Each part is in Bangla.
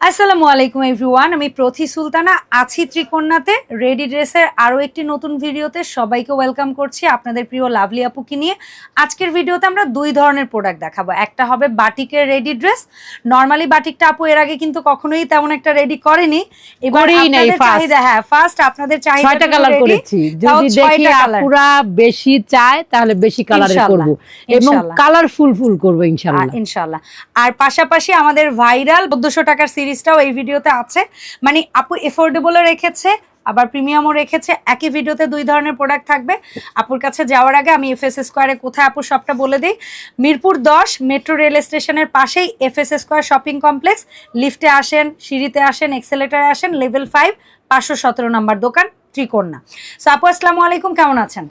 আসসালামু আলাইকুম এভরিওয়ান আমি প্রথি সুলতানা আছি ত্রিকন্যাতে রেডি ড্রেসের আরও একটি নতুন ভিডিওতে সবাইকে ওয়েলকাম করছি আপনাদের প্রিয় লাভলি আপুকে নিয়ে। আজকের ভিডিওতে আমরা দুই ধরনের প্রোডাক্ট দেখাবো। একটা হবে বাটিকের রেডি ড্রেস নর্মালি বাটিকটা আপু এর আগে কিন্তু কখনোই তেমন একটা রেডি করেনি। চাহিদা হ্যাঁ ফার্স্ট আপনাদের চাহিদা কালার করেছি। যদি দেখি আপুরা বেশি চায় তাহলে বেশি কালার ইনশাল্লাহ, করব। এবং ইনশাল্লাহ। কালারফুল ফুল করব ইনশাআল্লাহ ইনশাল্লাহ। আর পাশাপাশি আমাদের ভাইরাল চোদ্দশো টাকার সিরিজটাও এই ভিডিওতে আছে। মানে আপু এফোর্ডেবলও রেখেছে, আবার প্রিমিয়ামও রেখেছে। একই ভিডিওতে দুই ধরনের প্রোডাক্ট থাকবে। আপুর কাছে যাওয়ার আগে আমি এফএস স্কোয়ারে কোথায় আপুর শপটা বলে দিই। মিরপুর দশ মেট্রো রেল স্টেশনের পাশেই এফএস স্কোয়ার শপিং কমপ্লেক্স লিফটে আসেন, সিঁড়িতে আসেন এক্সেলেটারে আসেন লেভেল ফাইভ পাঁচশো সতেরো নম্বর দোকান ত্রিকন্যা সো আপু, আসসালামু আলাইকুম, কেমন আছেন?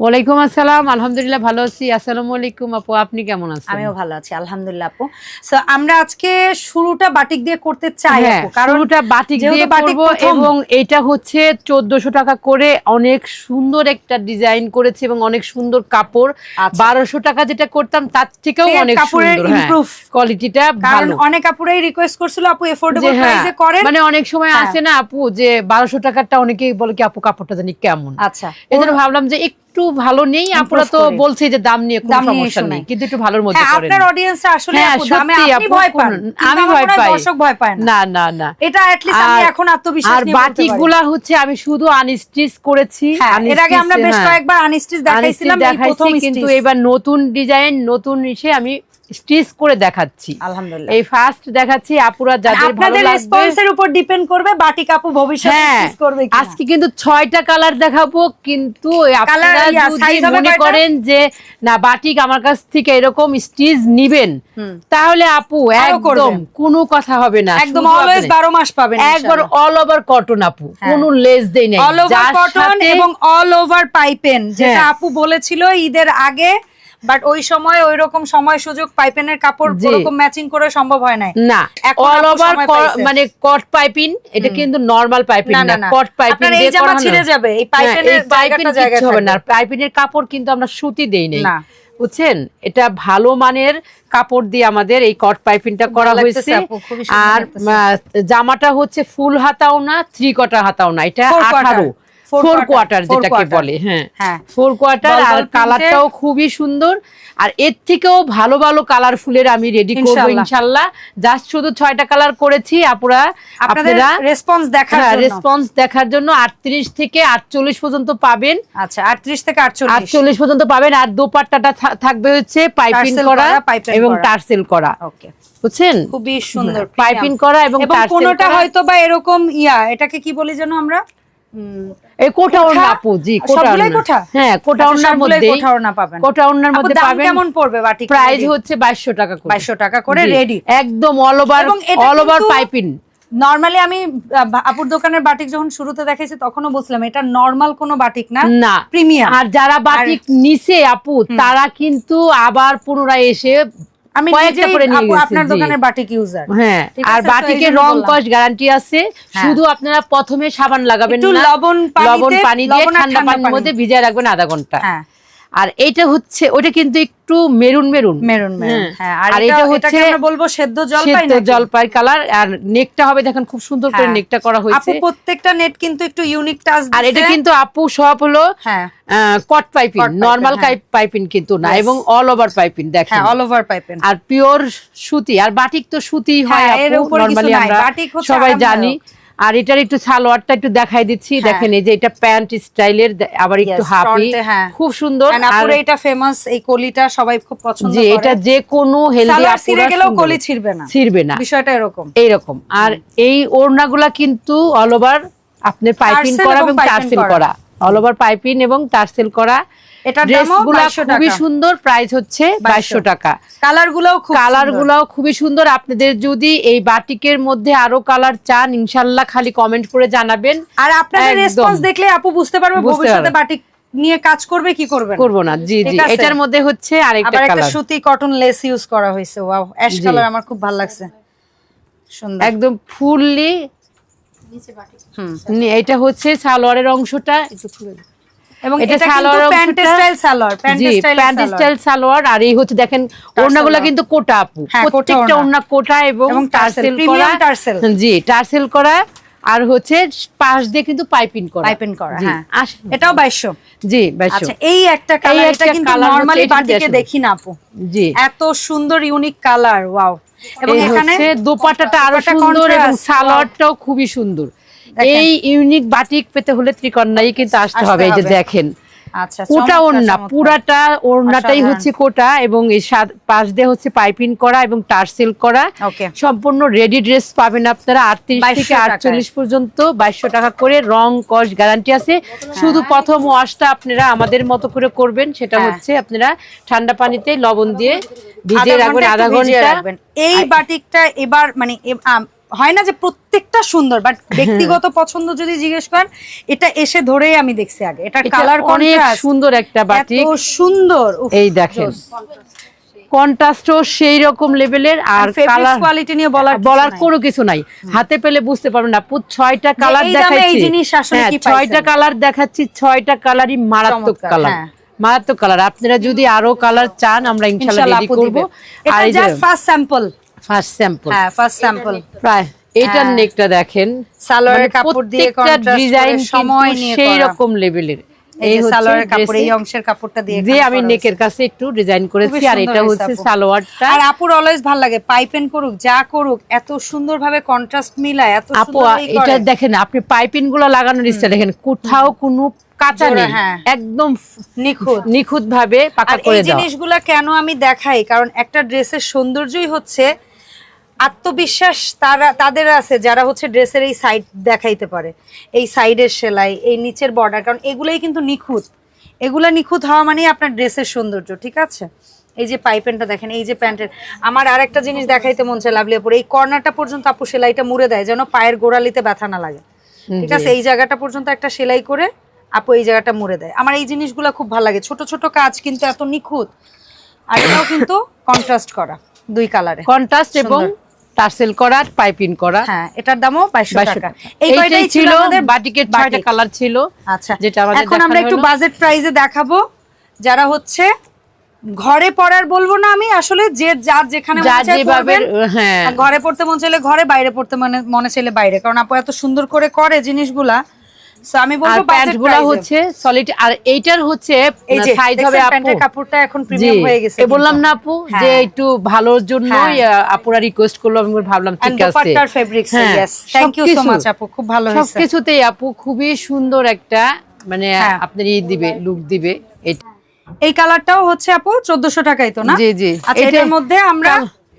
ওয়ালাইকুম আসসালাম। আলহামদুলিল্লাহ ভালো আছি। আসসালামু আলাইকুম আপু আপনি কেমন আছেন? আমিও ভালো আছি আলহামদুলিল্লাহ আপু। সো আমরা আজকে শুরুটা বাটিক দিয়ে করতে চাই হ্যাঁ আপু কারণ শুরুটা বাটিক দিয়ে করব এবং এটা হচ্ছে চোদ্দশো টাকা করে অনেক সুন্দর একটা ডিজাইন করেছে এবং অনেক সুন্দর কাপড়। আচ্ছা। বারোশো টাকা যেটা করতাম তার থেকেও অনেক সুন্দর হ্যাঁ improve। কোয়ালিটিটা কারণ ভালো। অনেক আপুরাই রিকোয়েস্ট করছিল আপু এফোর্ডেবল হ্যাঁ, প্রাইসে করেন। মানে অনেক সময় হ্যাঁ। আসে না আপু যে বারোশো টাকারটা অনেকেই বলে কি আপু কাপড়টা জানি কেমন? আচ্ছা। এজন্য ভাবলাম যে একটু ভালো নেই আপুরা তো। বলছে যে দাম নিয়ে কোনো সমস্যা নেই কিন্তু একটু ভালোর মধ্যে হ্যাঁ করেন। আপনার অডিয়েন্স আসলে হ্যাঁ, দামে আপনি ভয় পান। আমি ভয় পাই। দর্শক ভয় পায় না। না না এটা অ্যাটলিস্ট আমি এখন আত্মবিশ্বাস নিয়ে বলতে বাটিক পারি। গুলা হচ্ছে আমি শুধু আনস্টিচ করেছি। হ্যাঁ এর আগে আমরা বেশ কয়েকবার আনস্টিচ দেখাইছিলাম এই প্রথম কিন্তু এবার নতুন ডিজাইন নতুন ইসে আমি স্টিচ করে দেখাচ্ছি। আলহামদুলিল্লাহ। এই ফার্স্ট দেখাচ্ছি আপুরা যাদের ভালো লাগবে। আপনাদের রেসপন্সের উপর ডিপেন্ড করবে বাটিক আপু ভবিষ্যতে স্টিচ করবে কিনা। আজকে কিন্তু ছয়টা কালার দেখাবো কিন্তু আপনারা যদি size হবে মনে করেন যে না বাটিক আমার কাছ থেকে এরকম স্টিচ নিবেন তাহলে আপু একদম কোনো কথা হবে না একদম শুধু অলওয়েজ 12 মাস পাবেন একবার অল ওভার কটন আপু। কোনো লেস দেই নাই। অল ওভার কটন এবং অল ওভার পাইপেন যেটা হ্যাঁ। আপু বলেছিল ঈদের আগে বাট ওই সময় ওই রকম সময় সুযোগ পাইপেনের কাপড় জি। ওরকম ম্যাচিং করে সম্ভব হয় নাই। না অল ওভার মানে কট পাইপিং এটা কিন্তু নর্মাল পাইপিং না না না না। কট পাইপিং এই দিয়ে জামা ছিঁড়ে যাবে এই পাইপেনের এই পাইপিং জায়গা হবে না পাইপিনের কাপড় কিন্তু আমরা সুতি দেই নাই। না। বুঝছেন? এটা ভালো মানের কাপড় দিয়ে আমাদের এই কট পাইপিংটা খুব করা হয়েছে। আর জামাটা হচ্ছে ফুল হাতাও না থ্রি কটার হাতাও না এটা আঠারো। ফোর কোয়ার্টার যেটাকে বলে হ্যাঁ। হ্যাঁ। ফোর কোয়ার্টার আর কালারটাও খুবই সুন্দর। আর এর থেকেও ভালো ভালো কালার ফুলের আমি রেডি করব ইনশাল্লাহ। জাস্ট শুধু ছয়টা কালার করেছি আপুরা আপনারা রেসপন্স দেখার হ্যাঁ রেসপন্স দেখার জন্য আটত্রিশ থেকে আটচল্লিশ পর্যন্ত পাবেন। আচ্ছা 38 থেকে 48 আটচল্লিশ পর্যন্ত পাবেন। আর দোপাট্টাটা থাকবে হচ্ছে পাইপিং করা এবং। টার্সেল করা। ওকে। বুঝছেন? খুবই সুন্দর পাইপিং করা এবং কোনোটা হয়তো বা এরকম ইয়া এটাকে কি বলি যেন আমরা? এই কোটা কোঠা? ওড়না আপু জি কোটা সবগুলাই হ্যাঁ কোটা আচ্ছা, ওড়নার মধ্যে কোঠা ওড়না পাবেন। কোটা ওড়নার মধ্যে পাবেন কেমন পড়বে বাটিক প্রাইস হচ্ছে বাইশশো টাকা করে। 2200 টাকা করে ready। একদম all over all over piping normally আমি আপুর দোকানের বাটিক যখন শুরুতে দেখাইছি তখনও বলছিলাম এটা নরমাল কোনো বাটিক না না। প্রিমিয়াম আর যারা বাটিক নিচে আপু তারা কিন্তু আবার পুনরায় এসে আমি নিজে আপনার দোকানে দোকানের বাটিক ইউজার হ্যাঁ আর বাটিকের বাটিকে রং কস গ্যারান্টি আছে হ্যাঁ। শুধু আপনারা প্রথমে সাবান লাগাবেন না লবণ লবণ পানি দিয়ে ঠান্ডা ঠান্ডা পানির মধ্যে ভিজিয়ে রাখবেন আধা ঘণ্টা। হ্যাঁ। আর এইটা হচ্ছে ওটা কিন্তু একটু মেরুন মেরুন। মেরুন মেরুন হ্যাঁ। আর এটা এটা হচ্ছে আমরা বলব সেদ্ধ জলপাই সেদ্ধ জলপাই কালার আর নেকটা হবে দেখেন খুব সুন্দর করে হ্যাঁ। নেকটা করা আপু হয়েছে প্রত্যেকটা নেট কিন্তু একটু ইউনিক টাচ আর এটা কিন্তু আপু সব হলো হ্যাঁ। কট পাইপিং নর্মাল হ্যাঁ। পাইপিং কিন্তু না এবং অল ওভার পাইপিং দেখেন। হ্যাঁ অল ওভার পাইপেন আর পিওর সুতি আর বাটিক তো সুতি হয় হ্যাঁ, এর আপু উপর কিছু নরমালি নাই। আমরা বাটিক সবাই জানি। আর এটার একটু সালোয়ারটা একটু দেখাই দিচ্ছি। হ্যাঁ। দেখেন এই যে এটা প্যান্ট স্টাইলের আবার একটু হাফি। হ্যাঁ। খুব সুন্দর। আর এটা ফেমাস এই কলিটা সবাই খুব পছন্দ করে। এটা যে কোনো হেলদি আপুরা গেলেও কলি ছিড়বে না। ছিড়বে না। বিষয়টা এরকম। এইরকম। আর এই ওড়নাগুলা কিন্তু অল ওভার আপনি পাইপিং করা এবং টার্সেল করা। করা। অল ওভার পাইপিং এবং টার্সেল করা। এটার দামও 2200 খুবই সুন্দর প্রাইস হচ্ছে 2200 টাকা। কালার গুলাও খুব কালার সুন্দর। খুবই সুন্দর। আপনাদের যদি এই বাটিকের মধ্যে আরও কালার চান খালি কমেন্ট করে জানাবেন। আর আপনাদের রেসপন্স দেখলে আপু বুঝতে পারবে ভবিষ্যতে বাটিক নিয়ে কাজ করবে কি করবে না। করব না। জি জি। এটার মধ্যে হচ্ছে আরেকটা একটা সুতি কটন লেস ইউজ করা হয়েছে। ওয়াও অ্যাশ কালার আমার খুব ভালো লাগছে। সুন্দর। একদম ফুললি। হুম এটা হচ্ছে সালোয়ারের অংশটা। একটু খুলে। এবং এটা কিন্তু salwar pant style salwar pant style salwar আর এই হচ্ছে দেখেন ওড়নাগুলো কিন্তু কোটা আপু। হ্যাঁ, প্রত্যেকটা ওড়না। কোটা এবং এবং টার্সেল, টার্সেল করা। জি টার্সেল করা। আর হচ্ছে পাশ দিয়ে কিন্তু পাইপিং করা। পাইপিং করা হ্যাঁ। এটাও 2200 জি আচ্ছা এই একটা কালার এটা কিন্তু নরমালি বাটিকে দেখি না আপু। জি। এত সুন্দর ইউনিক কালার ওয়াও এবং এখানে দোপাট্টাটা আরও সুন্দর এবং সালোয়ারটাও খুবই সুন্দর। এই ইউনিক বাটিক পেতে হলে ত্রিকন্যাই কিন্তু আসতে হবে এই যে দেখেন। আচ্ছা কোটা ওড়না পুরাটা ওড়নাটাই হচ্ছে কোটা এবং এই পাশ দিয়ে হচ্ছে পাইপিং করা এবং টার্সেল করা। সম্পূর্ণ রেডি ড্রেস পাবেন আপনারা আটত্রিশ থেকে আটচল্লিশ পর্যন্ত বাইশশো টাকা করে রং কস গ্যারান্টি আছে। শুধু প্রথম ওয়াশটা আপনারা আমাদের মতো করে করবেন সেটা হ্যাঁ। হচ্ছে আপনারা ঠান্ডা পানিতে লবণ দিয়ে ভিজিয়ে আধা রাখবেন ঘণ্টা আধা ঘণ্টা। রাখবেন। এই বাটিকটা এবার মানে হয় না যে প্রত্যেকটা সুন্দর বাট ব্যক্তিগত পছন্দ যদি জিজ্ঞেস করেন এটা এসে ধরেই আমি দেখছি আগে। এটা কালার অনেক সুন্দর একটা এত বাটিক সুন্দর উফ, এই দেখেন। কন্ট্রাস্টও সেই রকম লেভেলের আর কালার quality নিয়ে বলার বলার কোনো কিছু নাই। হাতে পেলে বুঝতে পারবেন না ছয়টা কালার এই এই দেখাচ্ছি। হ্যাঁ ছয়টা কালার দেখাচ্ছি ছয়টা কালারই মারাত্মক কালার হ্যাঁ। মারাত্মক কালার আপনারা যদি আরও কালার চান আমরা ইনশাআল্লাহ রেডি করব। আর এটা just first sample first sample হ্যাঁ ফার্স্ট স্যাম্পল প্রায় এটার হ্যাঁ। নেকটা দেখেন। সালোয়ারের মানে কাপড় দিয়ে ডিজাইন সময় নিয়ে সেই রকম লেভেলের এই যে সালোয়ারের কাপড় এই অংশের কাপড়টা দিয়ে যে এখানে আমি নেকের কাছে একটু ডিজাইন করেছি আর সুন্দর এটা হচ্ছে সালোয়ারটা। আর আপুর অলওয়েজ ভালো লাগে পাইপেন করুক যা করুক এত সুন্দরভাবে কন্ট্রাস্ট মিলায় এত আপু সুন্দর এটা দেখেন আপনি পাইপিংগুলো লাগানোর ইচ্ছা দেখেন কোথাও কোনো কাঁচা নেই। হ্যাঁ। একদম নিখুঁত নিখুঁত। ভাবে পাকা এই করে দেওয়া জিনিসগুলা কেন আমি দেখাই? কারণ একটা ড্রেসের সৌন্দর্যই হচ্ছে আত্মবিশ্বাস তারা তাদের আছে যারা হচ্ছে ড্রেসের এই সাইড দেখাইতে পারে। এই সাইডের সেলাই এই নিচের বর্ডার কারণ এগুলাই কিন্তু নিখুঁত। এগুলা নিখুঁত হওয়া মানেই আপনার ড্রেসের সৌন্দর্য ঠিক আছে? এই যে পাইপেনটা দেখেন এই যে প্যান্টের আমার আরেকটা জিনিস দেখাইতে মন চায় লাভলি আপুর এই কর্নারটা পর্যন্ত আপু সেলাইটা মুড়ে দেয় যেন পায়ের গোড়ালিতে ব্যথা না লাগে। ঠিক আছে? এই জায়গাটা পর্যন্ত একটা সেলাই করে আপু এই জায়গাটা মুড়ে দেয়। আমার এই জিনিসগুলো খুব ভালো লাগে। ছোট ছোট কাজ কিন্তু এত নিখুঁত আর এটাও কিন্তু কন্ট্রাস্ট করা দুই কালারে কন্ট্রাস্ট এবং টার্সেল করা পাইপিং করা হ্যাঁ এটার দামও বাইশশো 2200 টাকা। টাকা। এই কয়টাই ছিল? আমাদের বাটিকের ছয়টা কালার ছিল আচ্ছা যেটা আমাদের এখন আমরা একটু বাজেট প্রাইসে দেখাবো। যারা হচ্ছে ঘরে পড়ার বলব না আমি আসলে যে যার যেখানে। হ্যাঁ। ঘরে পড়তে মন চাইলে ঘরে বাইরে পড়তে মনে মনে চাইলে বাইরে। কারণ আপু এত সুন্দর করে করে জিনিসগুলা So আমি বলব প্যান্ট বাজেট হচ্ছে সলিড আর এইটার হচ্ছে সাইজ হবে আপু? প্যান্টের কাপড়টা এখন প্রিমিয়াম হয়ে গেছে বললাম না আপু হ্যাঁ। যে একটু ভালোর জন্যই আহ, আপুরা রিকোয়েস্ট করল আমি ভাবলাম ঠিক আছে। দোপাট্টার ফেব্রিক্স হ্যাঁ, yes thank you so much আপু খুব ভালো হয়েছে। সবকিছুতেই আপু খুবই সুন্দর একটা মানে হ্যাঁ। আপনার ই দিবে লুক দিবে। এটা এই কালারটাও হচ্ছে আপু 1400 টাকাই তো না? জি, জি। আচ্ছা এটার মধ্যে আমরা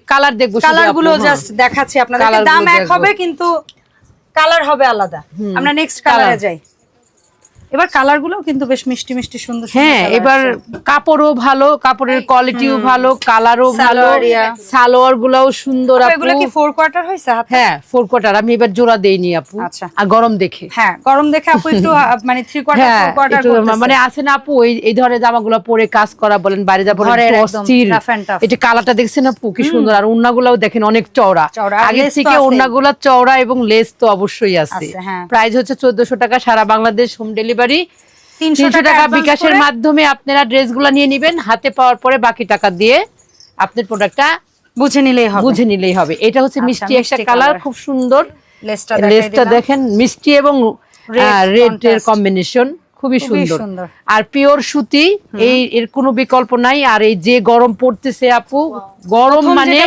কালার দেখব শুধু কালারগুলো হ্যাঁ। জাস্ট দেখাচ্ছি আপনাদের দাম এক হবে কিন্তু কালার হবে আলাদা। আমরা নেক্সট কালারে। যাই। এবার কালারগুলো কিন্তু বেশ মিষ্টি মিষ্টি সুন্দর সুন্দর হ্যাঁ এবার আছে। কাপড়ও ভালো কাপড়ের কোয়ালিটিও ভালো কালারও ভালো সালোয়ার, গুলাও সুন্দর আপু, আপু। এগুলো কি ফোর কোয়ার্টার হয়েছে হ্যাঁ ফোর কোয়ার্টার আমি এবার জোড়া দেইনি আপু। আচ্ছা। আর গরম দেখে। হ্যাঁ গরম দেখে আপু একটু মানে থ্রি কোয়ার্টার হ্যাঁ ফোর কোয়ার্টার মানে আছে না আপু এই ধরনের জামাগুলো পরে কাজ করা বলেন বাইরে যা বলেন ঘরের অস্থির। rough and tough। এটা কালারটা দেখছেন আপু কি সুন্দর আর ওন্নাগুলাও দেখেন অনেক চওড়া। আগের থেকে আছেই। ওন্নাগুলা চওড়া এবং লেস তো অবশ্যই আছে। প্রাইস হচ্ছে চোদ্দশো টাকা সারা বাংলাদেশ হোম ডেলিভারি তিনশো তিনশো টাকা বিকাশের মাধ্যমে আপনারা ড্রেসগুলো নিয়ে নেবেন হাতে পাওয়ার পরে বাকি টাকা দিয়ে আপনার প্রোডাক্টটা বুঝে নিলেই হবে। বুঝে নিলেই হবে। এটা হচ্ছে আচ্ছা, মিষ্টি একটা কালার খুব সুন্দর। লেসটা। দেখেন মিষ্টি এবং রেড এর কম্বিনেশন খুবই সুন্দর। সুন্দর। আর পিওর সুতি এই এর কোনো বিকল্প নাই। আর এই যে গরম পড়তেছে আপু গরম মানে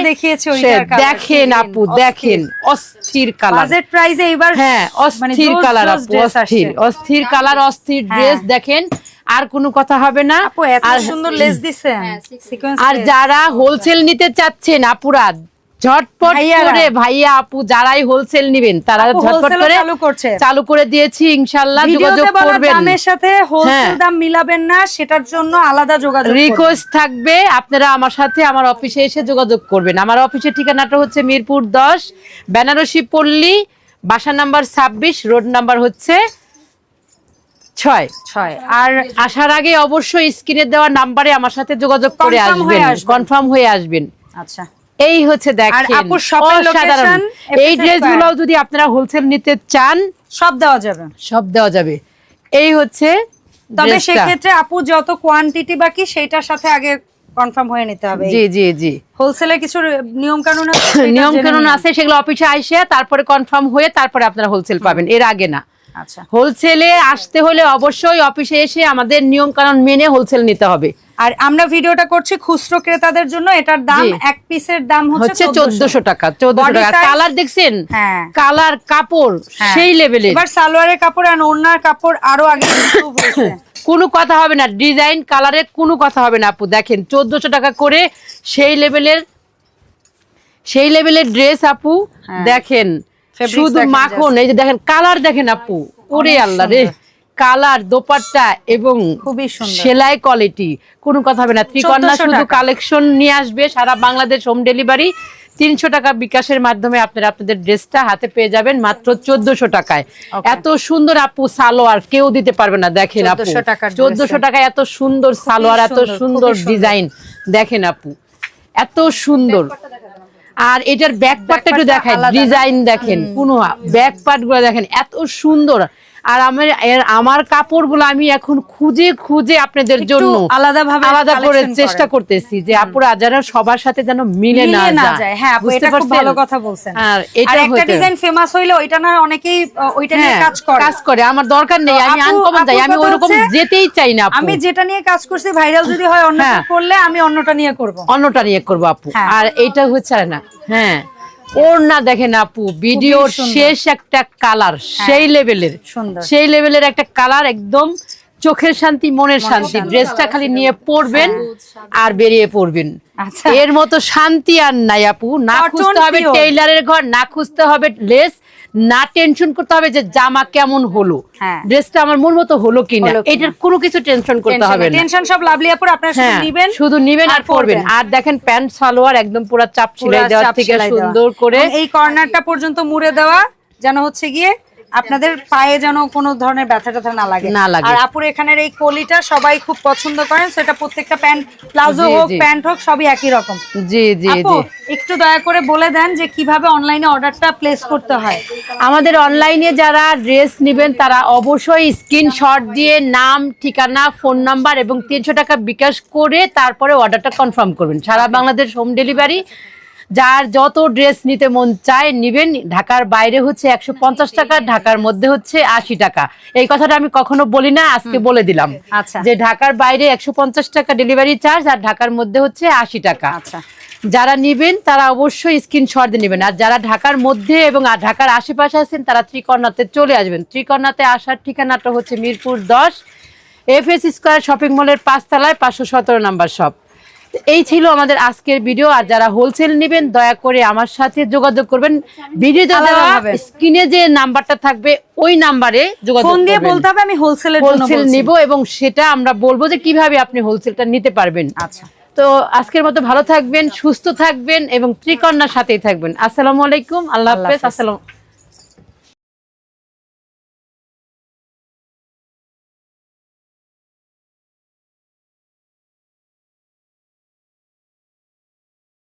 দেখেন আপু দেখেন অস্থির কালার বাজেট প্রাইসে এবার হ্যাঁ মানে অস্থির কালার আপু অস্থির অস্থির কালার অস্থির হ্যাঁ। ড্রেস দেখেন আর কোনো কথা হবে না। এত আর সুন্দর লেস দিছেন। আর যারা হোলসেল নিতে চাচ্ছেন আপুরা ঝটপট করে ভাইয়া আপু যারাই হোলসেল নিবেন তারা ঝটপট করে চালু করছে। চালু করে দিয়েছি ইনশাল্লাহ যোগাযোগ করবেন। দামের সাথে হোলসেল হ্যাঁ। দাম মিলাবেন না সেটার জন্য আলাদা যোগাযোগ রিকোয়েস্ট থাকবে আপনারা আমার সাথে আমার অফিসে এসে যোগাযোগ করবেন। আমার অফিসের ঠিকানাটা হচ্ছে মিরপুর দশ বেনারসি পল্লী বাসা নাম্বার ছাব্বিশ রোড নাম্বার হচ্ছে ছয়। ছয়। আর আসার আগে অবশ্যই স্ক্রিনে দেওয়া নাম্বারে আমার সাথে যোগাযোগ করে আসবেন। কনফার্ম হয়ে আসবেন। আচ্ছা। এই হচ্ছে দেখেন। আপুর অসাধারণ। এই FS ড্রেসগুলো যদি আপনারা হোলসেল নিতে চান সব দেওয়া যাবে। সব দেওয়া যাবে। এই হচ্ছে তবে সেক্ষেত্রে আপু যত কোয়ান্টিটি বাকি সেইটার সাথে আগে কনফার্ম হয়ে নিতে হবে। জি জি জি। কিছু নিয়ম কানুন আছে নিয়ম কানুন আছে সেগুলো অফিসে আইসে তারপরে কনফার্ম হয়ে তারপরে আপনারা হোলসেল পাবেন। এর আগে না। আচ্ছা। হোলসেলে আসতে হলে অবশ্যই অফিসে এসে আমাদের নিয়ম কানুন মেনে হোলসেল নিতে হবে। আর আমরা ভিডিওটা করছি খুচরো ক্রেতাদের জন্য এটার দাম এক পিসের দাম হচ্ছে চোদ্দশো। টাকা কালার দেখছেন? হ্যাঁ। কালার কাপড় হ্যাঁ। সেই লেভেলের এবার সালোয়ারের কাপড় আর ওড়নার কাপড় আরও আগে হয়েছে। কোনো কথা হবে না। ডিজাইন কালারের কোনো কথা হবে না আপু। দেখেন চোদ্দশো টাকা করে সেই লেভেলের সেই লেভেলের ড্রেস আপু। হ্যাঁ। দেখেন শুধু মাখন এই যে দেখেন কালার দেখেন আপু। ওরে আল্লাহ রে। কালার দোপাট্টা এবং খুবই সুন্দর। সেলাই কোয়ালিটি কোনো কথা হবে না। ত্রিকন্যা 1400 শুধু কালেকশন নিয়ে আসবে সারা বাংলাদেশ হোম ডেলিভারি তিনশো টাকা বিকাশের মাধ্যমে আপনারা আপনাদের ড্রেসটা হাতে পেয়ে যাবেন মাত্র চোদ্দশো টাকায়। এত সুন্দর আপু সালোয়ার কেউ দিতে পারবে না দেখেন আপু। 1400 টাকার dress চোদ্দশো। টাকায় এত সুন্দর সালোয়ার এত সুন্দর। ডিজাইন দেখেন আপু। এত সুন্দর। আর এটার ব্যাক পার্টটা একটু দেখায় ডিজাইন দেখেন কোন ব্যাক পার্টগুলো দেখেন এত সুন্দর। আর আমার আমার কাপড়গুলো আমি এখন খুঁজে খুঁজে আপনাদের জন্য আলাদাভাবে আলাদা করে চেষ্টা করতেছি যে আপুরা যারা সবার সাথে যেন মিলে না যায়। হ্যাঁ আপু এটা খুব ভালো কথা বলছেন। আর এটা একটা ডিজাইন ফেমাস হইলে ওইটা না অনেকেই ওইটা নিয়ে হ্যাঁ, কাজ করে। কাজ করে। আমার দরকার নেই আমি আনকমন যাই আমি ওইরকম যেতেই চাই না আপু। আমি যেটা নিয়ে কাজ করছি ভাইরাল যদি হয় অন্য হ্যাঁ। করলে আমি অন্যটা নিয়ে করব। অন্যটা নিয়ে করব আপু। হ্যাঁ। আর এটা হচ্ছে না হ্যাঁ। ওর না দেখেন আপু ভিডিওর শেষ একটা কালার সেই লেভেলের সেই লেভেলের একটা কালার একদম চোখের শান্তি মনের শান্তি। ড্রেসটা খালি নিয়ে পরবেন আর বেরিয়ে পড়বেন। আচ্ছা। এর মতো শান্তি আর নাই আপু। না খুঁজতে হবে টেইলারের ঘর না খুঁজতে হবে লেস না টেনশন করতে হবে যে জামা কেমন হলো। হ্যাঁ। ড্রেসটা আমার মন মতো হলো কিনা। এটার কোনো কিছু টেনশন করতে হবে না। টেনশন সব লাভলি আপুর আপনারা শুধু হ্যাঁ, নিবেন শুধু নিবেন আর পরবেন। আর দেখেন প্যান্ট সালোয়ার একদম পুরো চাপ ছিলাই চাপ থেকে সুন্দর করে এই কর্নারটা পর্যন্ত মুড়ে দেওয়া যেন হচ্ছে গিয়ে আপনাদের পায়ে যেন কোনো ধরনের ব্যথা ট্যাথা না লাগে। না লাগে। আর আপুর এখানের এই কলিটা সবাই খুব পছন্দ করেন সেটা প্রত্যেকটা প্যান্ট প্লাজো হোক প্যান্ট হোক সবই একই রকম। জি জি জি। একটু দয়া করে বলে দেন যে কীভাবে অনলাইনে অর্ডারটা প্লেস করতে হয়। আমাদের অনলাইনে যারা ড্রেস নেবেন, তারা অবশ্যই স্ক্রিনশট দিয়ে নাম, ঠিকানা ফোন নাম্বার এবং তিনশো টাকা বিকাশ করে তারপরে অর্ডারটা কনফার্ম করবেন। সারা বাংলাদেশ হোম ডেলিভারি যার যত ড্রেস নিতে মন চায় নিবেন। ঢাকার বাইরে হচ্ছে একশো পঞ্চাশ টাকা ঢাকার মধ্যে হচ্ছে আশি টাকা। এই কথাটা আমি কখনো বলি না আজকে বলে দিলাম। আচ্ছা। যে ঢাকার বাইরে একশো পঞ্চাশ টাকা ডেলিভারি চার্জ আর ঢাকার মধ্যে হচ্ছে আশি টাকা। আচ্ছা। যারা নিবেন তারা অবশ্যই স্ক্রিনশট দিয়ে নেবেন। আর যারা ঢাকার মধ্যে এবং আর ঢাকার আশেপাশে আছেন তারা ত্রিকর্ণাতে চলে আসবেন। ত্রিকর্ণাতে আসার ঠিকানাটা হচ্ছে মিরপুর দশ এফ এস স্কোয়ার শপিং মলের পাঁচতলায় পাঁচশো সতেরো নাম্বার শপ এই ছিল আমাদের আজকের ভিডিও আর যারা হোলসেল নেবেন দয়া করে আমার সাথে যোগাযোগ করবেন। দেওয়া স্ক্রিনে যে নাম্বারটা থাকবে ওই নাম্বারে যোগাযোগ ফোন দিয়ে বলতে হবে আমি হোলসেলের হোলসেল বলছি। নিব এবং সেটা আমরা বলব যে কীভাবে আপনি হোলসেলটা নিতে পারবেন। আচ্ছা। তো আজকের মতো ভালো থাকবেন সুস্থ থাকবেন এবং ত্রিকন্যার সাথেই থাকবেন। আসসালামু আলাইকুম আল্লাহ হাফেজ। আসসালাম